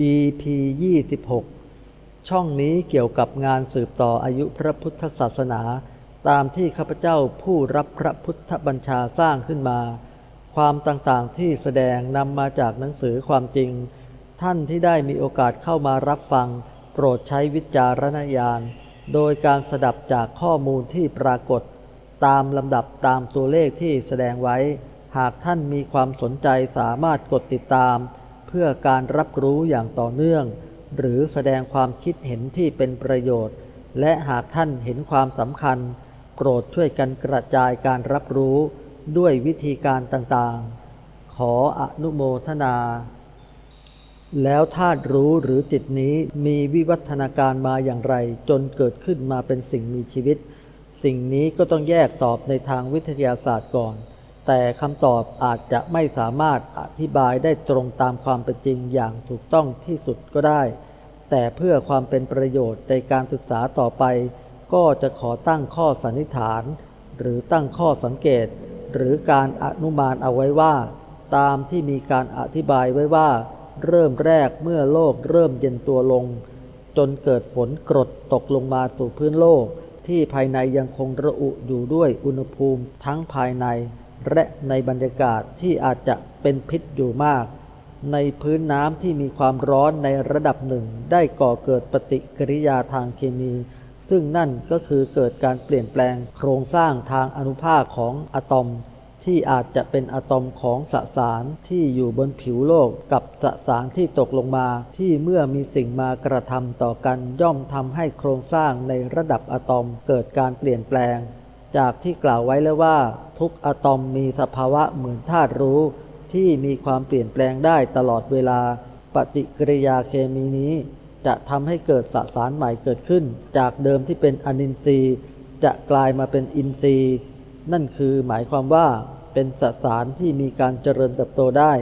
EP 26 ช่องนี้เกี่ยวกับงานสืบต่ออายุพระพุทธศาสนา ตามที่ข้าพเจ้าผู้รับพระพุทธบัญชาสร้างขึ้นมา ความต่างๆที่แสดงนำมาจากหนังสือความจริง ท่านที่ได้มีโอกาสเข้ามารับฟัง โปรดใช้วิจารณญาณ โดยการสดับจากข้อมูลที่ปรากฏ ตามลำดับตามตัวเลขที่แสดงไว้ หากท่านมีความสนใจสามารถกดติดตาม เพื่อการรับรู้อย่างต่อเนื่อง หรือแสดงความคิดเห็นที่เป็นประโยชน์ และหากท่านเห็นความสำคัญ โปรดช่วยกันกระจายการรับรู้ด้วยวิธีการต่างๆ ขออนุโมทนา แล้วธาตุรู้หรือจิตนี้มีวิวัฒนาการมาอย่างไร จนเกิดขึ้นมาเป็นสิ่งมีชีวิต สิ่งนี้ก็ต้องแยกตอบในทางวิทยาศาสตร์ก่อน แต่คำตอบอาจจะไม่สามารถอธิบายได้ตรงตามความเป็นจริงอย่างถูกต้องที่สุดก็ได้ แต่เพื่อความเป็นประโยชน์ในการศึกษาต่อไป ก็จะขอตั้งข้อสันนิษฐาน หรือตั้งข้อสังเกต หรือการอนุมานเอาไว้ว่า ตามที่มีการอธิบายไว้ว่า เริ่มแรกเมื่อโลกเริ่มเย็นตัวลง จนเกิดฝนกรดตกลงมาสู่พื้นโลก ที่ภายในยังคงระอุอยู่ด้วยอุณหภูมิทั้งภายใน และในบรรยากาศที่อาจจะเป็นพิษอยู่มาก ในพื้นน้ำที่มีความร้อนในระดับหนึ่ง ได้ก่อเกิดปฏิกิริยาทางเคมี ซึ่งนั่นก็คือเกิดการเปลี่ยนแปลงโครงสร้างทางอนุภาคของอะตอม ที่อาจจะเป็นอะตอมของสสารที่อยู่บนผิวโลกกับสสารที่ตกลงมา ที่เมื่อมีสิ่งมากระทำต่อกันย่อมทำให้โครงสร้างในระดับอะตอมเกิดการเปลี่ยนแปลง จากที่กล่าวไว้แล้วว่า ทุกอะตอมมีสภาวะเหมือนธาตุรู้ ที่มีความเปลี่ยนแปลงได้ตลอดเวลา ปฏิกิริยาเคมีนี้ จะทำให้เกิดสสารใหม่เกิดขึ้น จากเดิมที่เป็นอนินทรีย์ จะกลายมาเป็นอินทรีย์ นั่นคือหมายความว่าเป็นสสารที่มีการเจริญเติบโตได้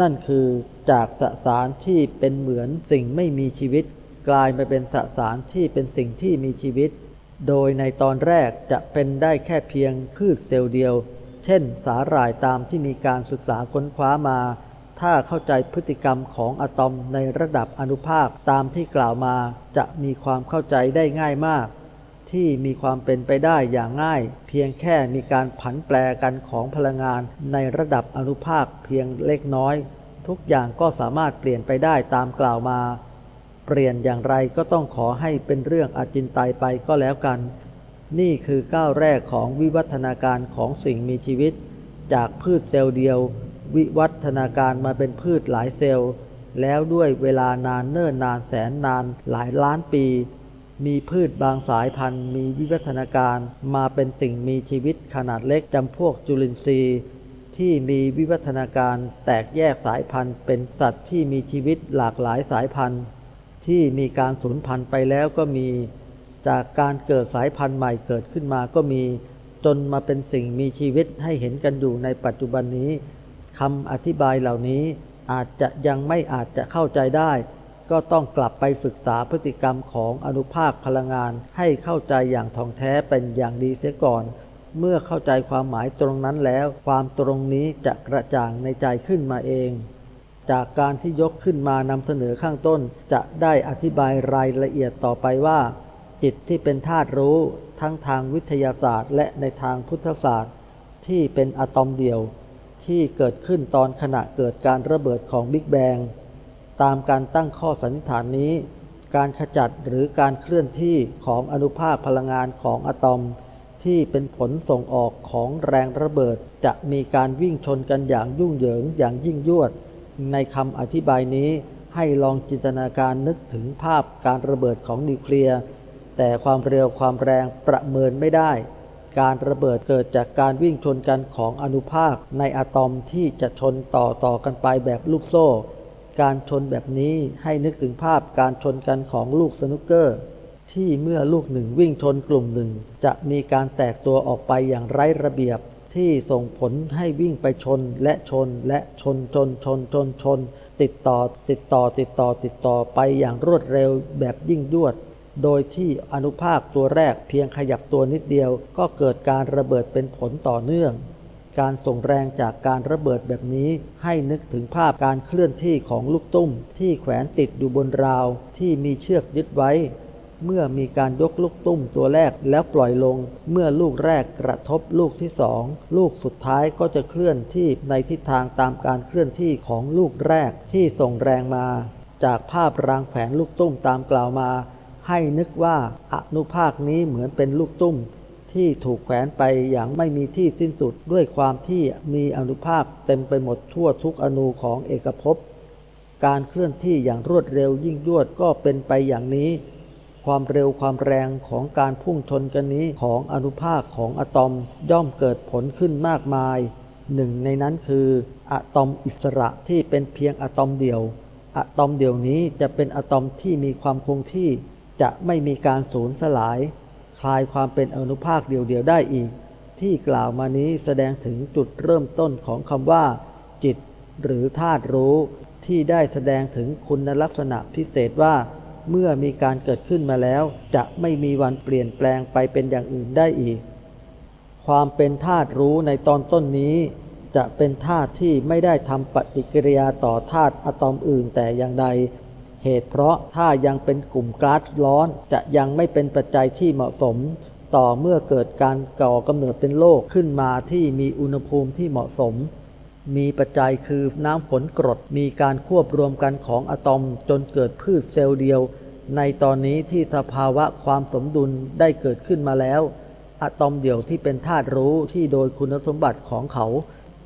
นั่นคือจากสสารที่เป็นเหมือนสิ่งไม่มีชีวิต กลายมาเป็นสสารที่เป็นสิ่งที่มีชีวิต โดยในตอนแรกจะเป็นได้แค่เพียงพืชเซลล์เดียว เช่น สาหร่ายตามที่มีการศึกษาค้นคว้ามา ถ้าเข้าใจพฤติกรรมของอะตอมในระดับอนุภาคตามที่กล่าวมา จะมีความเข้าใจได้ง่ายมาก ที่มีความเป็นไปได้อย่างง่าย เพียงแค่มีการผันแปรกันของพลังงานในระดับอนุภาคเพียงเล็กน้อย ทุกอย่างก็สามารถเปลี่ยนไปได้ตามกล่าวมา เปลี่ยนอย่างไรก็ต้องขอให้เป็นเรื่องอาจินไตยไปก็แล้วกัน นี่คือก้าวแรกของวิวัฒนาการของสิ่งมีชีวิต จากพืชเซลล์เดียว วิวัฒนาการมาเป็นพืชหลายเซลล์ แล้วด้วยเวลานานเนิ่นนานแสนนานหลายล้านปี มีพืชบางสายพันธุ์มีวิวัฒนาการมาเป็นสิ่งมีชีวิตขนาดเล็กจำพวกจุลินทรีย์ที่มีวิวัฒนาการแตกแยกสายพันธุ์ เป็นสัตว์ที่มีชีวิตหลากหลายสายพันธุ์ ที่มีการสูญพันธุ์ไปแล้วก็มีจากการเกิดสายพันธุ์ใหม่เกิดขึ้นมาก็มีจนมาเป็นสิ่งมีชีวิตให้เห็นกันอยู่ในปัจจุบันนี้คำอธิบายเหล่านี้อาจจะยังไม่อาจจะเข้าใจได้ ก็ต้องกลับไปศึกษาพฤติกรรมของอนุภาคพลังงานให้เข้าใจอย่างท่องแท้เป็นอย่างดีเสียก่อน เมื่อเข้าใจความหมายตรงนั้นแล้ว ความตรงนี้จะกระจ่างในใจขึ้นมาเอง จากการที่ยกขึ้นมานำเสนอข้างต้น จะได้อธิบายรายละเอียดต่อไปว่า จิตที่เป็นธาตุรู้ทั้งทางวิทยาศาสตร์ และในทางพุทธศาสตร์ ที่เป็นอะตอมเดียว ที่เกิดขึ้นตอนขณะเกิดการระเบิดของบิ๊กแบงตามการตั้งข้อสันนิษฐานนี้ การขจัดหรือการเคลื่อนที่ของอนุภาคพลังงานของอะตอม ที่เป็นผลส่งออกของแรงระเบิด จะมีการวิ่งชนกันอย่างยุ่งเหยิงอย่างยิ่งยวด ในคำอธิบายนี้ให้ลองจินตนาการนึกถึงภาพการระเบิดของนิวเคลียร์ แต่ความเร็วความแรงประเมินไม่ได้ การระเบิดเกิดจากการวิ่งชนกันของอนุภาคในอะตอมที่จะชนต่อต่อกันไปแบบลูกโซ่ การชนแบบนี้ให้นึกถึงภาพการชนกันของลูกสนุกเกอร์ ที่เมื่อลูกหนึ่งวิ่งชนกลุ่มหนึ่ง จะมีการแตกตัวออกไปอย่างไร้ระเบียบ ที่ส่งผลให้วิ่งไปชนและชนและชนชนชนชนชน ติดต่อติดต่อติดต่อติดต่อไปอย่างรวดเร็วแบบยิ่งยวด โดยที่อนุภาคตัวแรกเพียงขยับตัวนิดเดียว ก็เกิดการระเบิดเป็นผลต่อเนื่อง การส่งแรงจากการระเบิดแบบนี้ ให้นึกถึงภาพการเคลื่อนที่ของลูกตุ้ม ที่แขวนติดอยู่บนราวที่มีเชือกยึดไว้ เมื่อมีการยกลูกตุ้มตัวแรกแล้วปล่อยลง เมื่อลูกแรกกระทบลูกที่สองลูกสุดท้ายก็จะเคลื่อนที่ในทิศทางตามการเคลื่อนที่ของลูกแรกที่ส่งแรงมา จากภาพรางแขวนลูกตุ้มตามกล่าวมา ให้นึกว่าอนุภาคนี้เหมือนเป็นลูกตุ้มที่ถูกแขวนไปอย่างไม่มีที่สิ้นสุดด้วยความที่มีอนุภาคเต็มไปหมดทั่วทุกอนูของเอกภพ การเคลื่อนที่อย่างรวดเร็วยิ่งยวดก็เป็นไปอย่างนี้ ความเร็วความแรงของการพุ่งชนกันนี้ของอนุภาคของอะตอมย่อมเกิดผลขึ้นมากมาย หนึ่งในนั้นคืออะตอมอิสระที่เป็นเพียงอะตอมเดียวอะตอมเดียวนี้จะเป็นอะตอมที่มีความคงที่จะไม่มีการสูญสลาย คลายความเป็นอนุภาคเดียวๆได้อีก ที่กล่าวมานี้แสดงถึงจุดเริ่มต้นของคำว่า จิต หรือธาตุรู้ที่ได้แสดงถึงคุณลักษณะพิเศษว่า เมื่อมีการเกิดขึ้นมาแล้ว จะไม่มีวันเปลี่ยนแปลงไปเป็นอย่างอื่นได้อีก ความเป็นธาตุรู้ในตอนต้นนี้ จะเป็นธาตุที่ไม่ได้ทำปฏิกิริยาต่อธาตุอะตอมอื่นแต่อย่างใด เหตุเพราะถ้ายังเป็นกลุ่มก๊าซร้อน จะยังไม่เป็นปัจจัยที่เหมาะสม ต่อเมื่อเกิดการก่อกำเนิดเป็นโรคขึ้นมาที่มีอุณหภูมิที่เหมาะสม มีปัจจัยคือน้ำฝนกรด มีการควบรวมกันของอะตอมจนเกิดพืชเซลล์เดียว ในตอนนี้ที่สภาวะความสมดุลได้เกิดขึ้นมาแล้ว อะตอมเดี่ยวที่เป็นธาตุรู้ที่โดยคุณสมบัติของเขา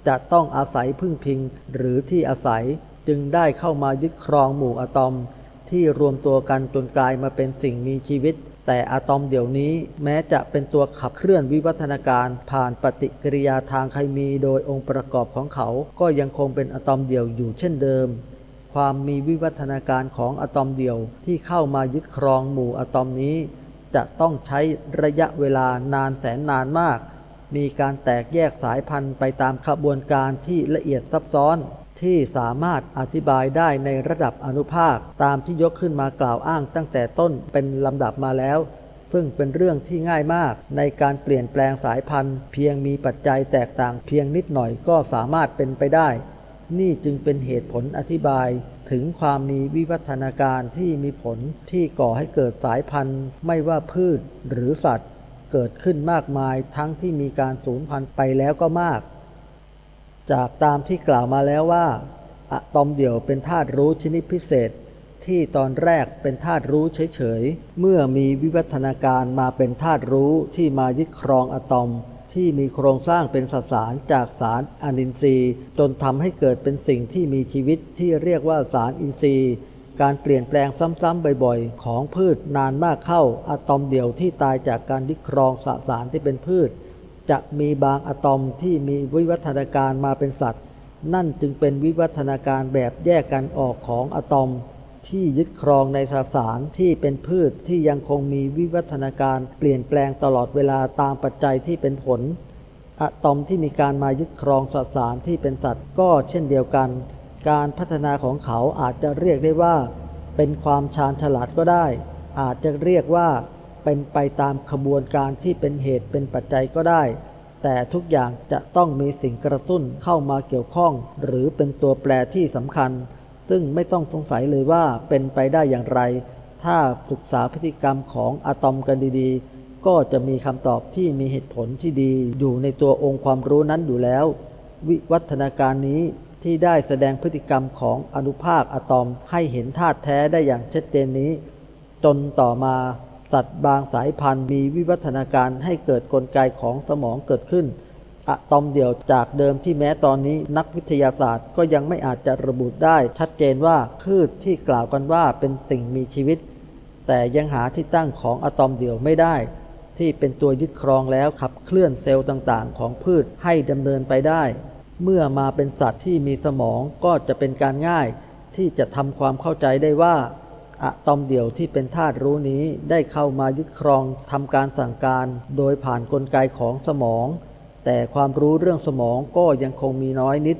จะต้องอาศัยพึ่งพิงหรือที่อาศัยจึงได้เข้ามายึดครองหมู่อะตอม ที่รวมตัวกันจนกลายมาเป็นสิ่งมีชีวิต แต่อะตอมเดี๋ยวนี้แม้จะเป็นตัวขับเคลื่อนวิวัฒนาการ ผ่านปฏิกิริยาทางเคมีโดยองค์ประกอบของเขา ก็ยังคงเป็นอะตอมเดี่ยวอยู่เช่นเดิม ความมีวิวัฒนาการของอะตอมเดี่ยวที่เข้ามายึดครองหมู่อะตอมนี้ จะต้องใช้ระยะเวลานานแสนนานมาก มีการแตกแยกสายพันธุ์ไปตามขบวนการที่ละเอียดซับซ้อน ที่สามารถอธิบายได้ในระดับอนุภาคตามที่ยกขึ้นมากล่าวอ้างตั้งแต่ต้นเป็นลำดับมาแล้ว ซึ่งเป็นเรื่องที่ง่ายมากในการเปลี่ยนแปลงสายพันธุ์ เพียงมีปัจจัยแตกต่างเพียงนิดหน่อยก็สามารถเป็นไปได้ นี่จึงเป็นเหตุผลอธิบายถึงความมีวิวัฒนาการที่มีผลที่ก่อให้เกิดสายพันธุ์ ไม่ว่าพืชหรือสัตว์ เกิดขึ้นมากมายทั้งที่มีการสูญพันธุ์ไปแล้วก็มาก จากตามที่กล่าวมาแล้วว่า อะตอมเดี่ยวเป็นธาตุรู้ชนิดพิเศษ ที่ตอนแรกเป็นธาตุรู้เฉยๆ เมื่อมีวิวัฒนาการมาเป็นธาตุรู้ที่มายึดครองอะตอม ที่มีโครงสร้างเป็นสสารจากสารอนินทรีย์ จนทำให้เกิดเป็นสิ่งที่มีชีวิตที่เรียกว่าสารอินทรีย์ การเปลี่ยนแปลงซ้ำๆบ่อยๆ ของพืชนานมากเข้าอะตอมเดี่ยวที่ตายจากการยึดครองสสารที่เป็นพืช จะมีบางอะตอมที่มีวิวัฒนาการมาเป็นสัตว์ นั่นจึงเป็นวิวัฒนาการแบบแยกกันออกของอะตอม ที่ยึดครองในสสารที่เป็นพืชที่ยังคงมีวิวัฒนาการเปลี่ยนแปลงตลอดเวลาตามปัจจัยที่เป็นผลอะตอมที่มีการมายึดครองสสารที่เป็นสัตว์ก็เช่นเดียวกัน การพัฒนาของเขาอาจจะเรียกได้ว่า เป็นความชาญฉลาดก็ได้ อาจจะเรียกว่า เป็นไปตามขบวนการที่เป็นเหตุเป็นปัจจัยก็ได้ แต่ทุกอย่างจะต้องมีสิ่งกระตุ้นเข้ามาเกี่ยวข้อง หรือเป็นตัวแปรที่สำคัญ ซึ่งไม่ต้องสงสัยเลยว่าเป็นไปได้อย่างไร ถ้าศึกษาพฤติกรรมของอะตอมกันดีๆ ก็จะมีคำตอบที่มีเหตุผลที่ดี อยู่ในตัวองค์ความรู้นั้นอยู่แล้ว วิวัฒนาการนี้ที่ได้แสดงพฤติกรรมของอนุภาคอะตอมให้เห็นธาตุแท้ได้อย่างชัดเจนนี้ จนต่อมา สัตว์บางสายพันธุ์มีวิวัฒนาการให้เกิดกลไกของสมองเกิดขึ้น อะตอมเดี่ยวจากเดิมที่แม้ตอนนี้นักวิทยาศาสตร์ก็ยังไม่อาจจะระบุได้ชัดเจนว่าพืชที่กล่าวกันว่าเป็นสิ่งมีชีวิต แต่ยังหาที่ตั้งของอะตอมเดี่ยวไม่ได้ ที่เป็นตัวยึดครองแล้วขับเคลื่อนเซลล์ต่างๆ ของพืชให้ดำเนินไปได้ เมื่อมาเป็นสัตว์ที่มีสมองก็จะเป็นการง่าย ที่จะทำความเข้าใจได้ว่า อะตอมเดี่ยวที่เป็นธาตุรู้นี้ได้เข้ามายึดครองทำการสั่งการ โดยผ่านนกลไกของสมอง แต่ความรู้เรื่องสมองก็ยังคงมีน้อยนิด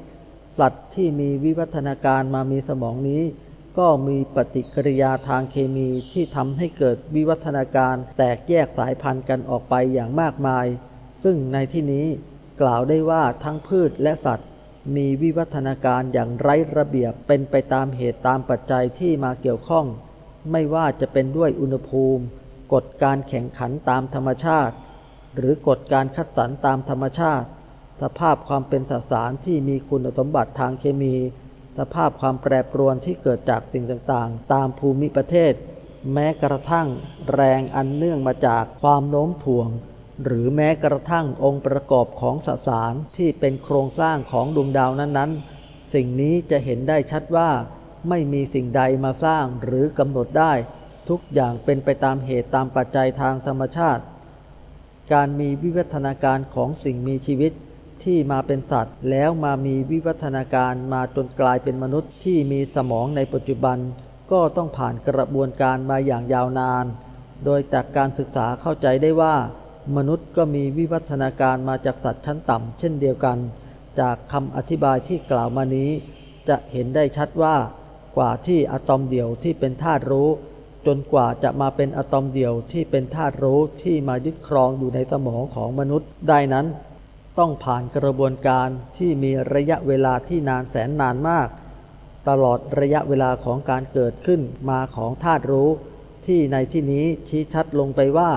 สัตว์ที่มีวิวัฒนาการมามีสมองนี้ ก็มีปฏิกิริยาทางเคมีที่ทำให้เกิดวิวัฒนาการแตกแยกสายพันธุ์กันออกไปอย่างมากมาย ซึ่งในที่นี้กล่าวได้ว่าทั้งพืชและสัตว์ มีวิวัฒนาการอย่างไร้ระเบียบเป็นไปตามเหตุตามปัจจัยที่มาเกี่ยวข้อง ไม่ว่าจะเป็นด้วยอุณหภูมิ กฎการแข่งขันตามธรรมชาติ หรือกฎการคัดสรรตามธรรมชาติ สภาพความเป็นสสารที่มีคุณสมบัติทางเคมี สภาพความแปรปรวนที่เกิดจากสิ่งต่างๆ ตามภูมิประเทศ แม้กระทั่งแรงอันเนื่องมาจากความโน้มถ่วง หรือแม้กระทั่งองค์ประกอบของสสารที่เป็นโครงสร้างของดวงดาวนั้นๆ สิ่งนี้จะเห็นได้ชัดว่า ไม่มีสิ่งใดมาสร้างหรือกำหนดได้ ทุกอย่างเป็นไปตามเหตุตามปัจจัยทางธรรมชาติ การมีวิวัฒนาการของสิ่งมีชีวิตที่มาเป็นสัตว์ แล้วมามีวิวัฒนาการมาจนกลายเป็นมนุษย์ที่มีสมองในปัจจุบัน ก็ต้องผ่านกระบวนการมาอย่างยาวนาน โดยจากการศึกษาเข้าใจได้ว่า มนุษย์ก็มีวิวัฒนาการมาจากสัตว์ชั้นต่ำเช่นเดียวกัน จากคำอธิบายที่กล่าวมานี้ จะเห็นได้ชัดว่า กว่าที่อะตอมเดี่ยวที่เป็นธาตุรู้ จนกว่าจะมาเป็นอะตอมเดี่ยวที่เป็นธาตุรู้ที่มายึดครองอยู่ในสมองของมนุษย์ได้นั้น ต้องผ่านกระบวนการที่มีระยะเวลาที่นานแสนนานมาก ตลอดระยะเวลาของการเกิดขึ้นมาของธาตุรู้ ที่ในที่นี้ชี้ชัดลงไปว่า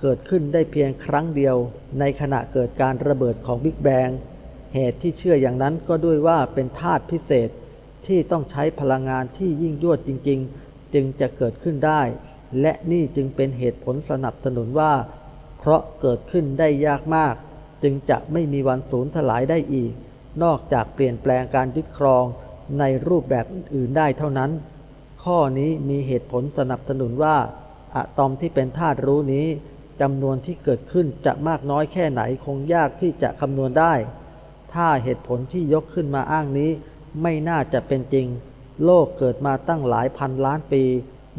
เกิดขึ้นได้เพียงครั้งเดียว ในขณะเกิดการระเบิดของบิ๊กแบงเหตุที่เชื่ออย่างนั้นก็ด้วยว่าเป็นธาตุพิเศษ ที่ต้องใช้พลังงานที่ยิ่งยวดจริง ๆ จึงจะเกิดขึ้นได้ และนี่จึงเป็นเหตุผลสนับสนุนว่า เพราะเกิดขึ้นได้ยากมาก จึงจะไม่มีวันสูญถลายได้อีก นอกจากเปลี่ยนแปลงการยึดครองในรูปแบบอื่นๆได้เท่านั้น ข้อนี้มีเหตุผลสนับสนุนว่า อะตอมที่เป็นธาตุรู้นี้จำนวนที่เกิดขึ้นจะมากน้อยแค่ไหนคงยากที่จะคำนวณได้ ถ้าเหตุผลที่ยกขึ้นมาอ้างนี้ ไม่น่าจะเป็นจริง โลกเกิดมาตั้งหลายพันล้านปี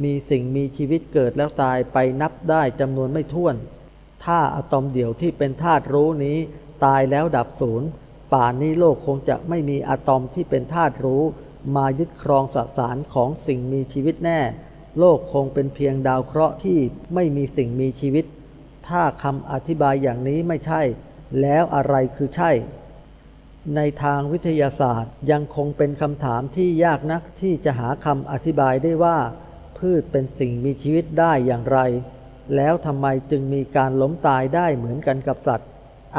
มีสิ่งมีชีวิตเกิดแล้วตายไปนับได้จำนวนไม่ถ้วนถ้าอะตอมเดี่ยวที่เป็นธาตุรู้นี้ ตายแล้วดับศูนย์ป่านนี้โลกคงจะไม่มีอะตอมที่เป็นธาตุรู้ มายึดครองสสารของสิ่งมีชีวิตแน่ โลกคงเป็นเพียงดาวเคราะห์ที่ไม่มีสิ่งมีชีวิต ถ้าคำอธิบายอย่างนี้ไม่ใช่ แล้วอะไรคือใช่ ในทางวิทยาศาสตร์ยังคงเป็นคำถามที่ยากนักที่จะหาคำอธิบายได้ว่า พืชเป็นสิ่งมีชีวิตได้อย่างไร แล้วทำไมจึงมีการล้มตายได้เหมือนกันกับสัตว์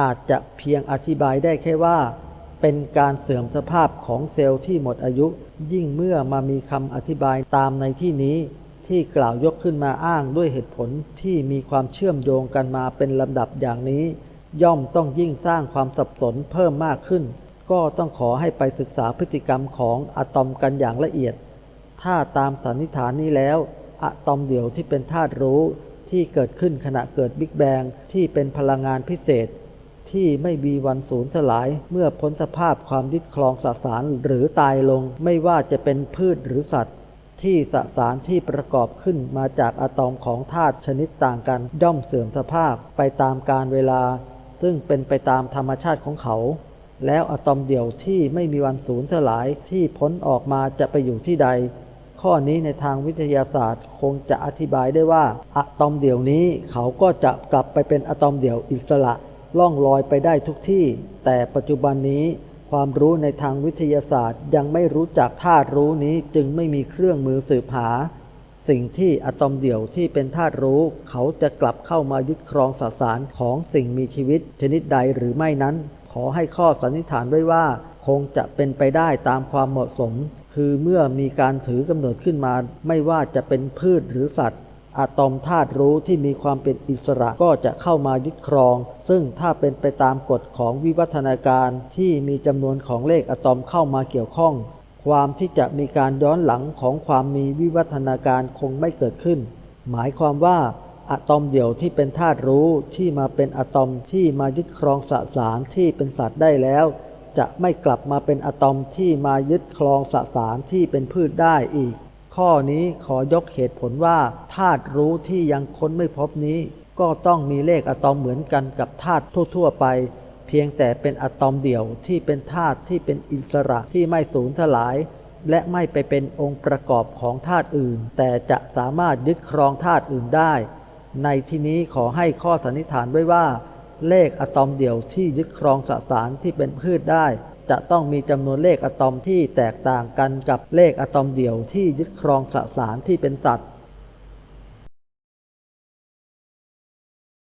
อาจจะเพียงอธิบายได้แค่ว่า เป็นการเสื่อมสภาพของเซลล์ที่หมดอายุ ยิ่งเมื่อมามีคำอธิบายตามในที่นี้ ที่กล่าวยกขึ้นมาอ้างด้วยเหตุผลที่มีความเชื่อมโยงกันมาเป็นลำดับอย่างนี้ ย่อมต้องยิ่งสร้างความสับสนเพิ่มมากขึ้น ก็ต้องขอให้ไปศึกษาพฤติกรรมของอะตอมกันอย่างละเอียด ถ้าตามสันนิษฐานนี้แล้วอะตอมเดี่ยวที่เป็นธาตุรู้ที่เกิดขึ้นขณะเกิดบิ๊กแบงที่เป็นพลังงานพิเศษ ที่ไม่มีวันสูญสลายเมื่อพ้นสภาพความยึดครองสสารหรือตายลงไม่ว่าจะเป็นพืชหรือสัตว์ ที่สสารที่ประกอบขึ้นมาจากอะตอมของธาตุชนิดต่างกันย่อมเสื่อมสภาพไปตามกาลเวลา ซึ่งเป็นไปตามธรรมชาติของเขา แล้วอะตอมเดี่ยวที่ไม่มีวันสูญสลายที่พ้นออกมาจะไปอยู่ที่ใด ข้อนี้ในทางวิทยาศาสตร์คงจะอธิบายได้ว่าอะตอมเดี่ยวนี้เขาก็จะกลับไปเป็นอะตอมเดี่ยวอิสระล่องลอยไปได้ทุกที่ แต่ปัจจุบันนี้ความรู้ในทางวิทยาศาสตร์ยังไม่รู้จักธาตุรู้นี้จึงไม่มีเครื่องมือสืบหา สิ่งที่อะตอมเดี่ยวที่เป็นธาตุรู้ เขาจะกลับเข้ามายึดครองสสารของสิ่งมีชีวิต ชนิดใดหรือไม่นั้น ขอให้ข้อสันนิษฐานไว้ว่า คงจะเป็นไปได้ตามความเหมาะสม คือเมื่อมีการถือกำเนิดขึ้นมา ไม่ว่าจะเป็นพืชหรือสัตว์อะตอมธาตุรู้ที่มีความเป็นอิสระก็จะเข้ามายึดครอง ซึ่งถ้าเป็นไปตามกฎของวิวัฒนาการที่มีจำนวนของเลขอะตอมเข้ามาเกี่ยวข้อง ความที่จะมีการย้อนหลังของความมีวิวัฒนาการคงไม่เกิดขึ้น หมายความว่าอะตอมเดี่ยวที่เป็นธาตุรู้ที่มาเป็นอะตอมที่มายึดครองสสารที่เป็นสัตว์ได้แล้ว จะไม่กลับมาเป็นอะตอมที่มายึดครองสสารที่เป็นพืชได้อีก ข้อนี้ขอยกเหตุผลว่าธาตุรู้ที่ยังค้นไม่พบนี้ ก็ต้องมีเลขอะตอมเหมือนกันกับธาตุทั่ว ๆ ไป เพียงแต่เป็นอะตอมเดี่ยวที่เป็นธาตุที่เป็นอิสระที่ไม่สูญสลาย และไม่ไปเป็นองค์ประกอบของธาตุอื่น แต่จะสามารถยึดครองธาตุอื่นได้ ในที่นี้ขอให้ข้อสันนิษฐานไว้ว่า เลขอะตอมเดี่ยวที่ยึดครองสสารที่เป็นพืชได้ จะต้องมีจำนวนเลขอะตอมที่แตกต่างกันกับเลขอะตอมเดี่ยวที่ยึดครองสสารที่เป็นสัตว์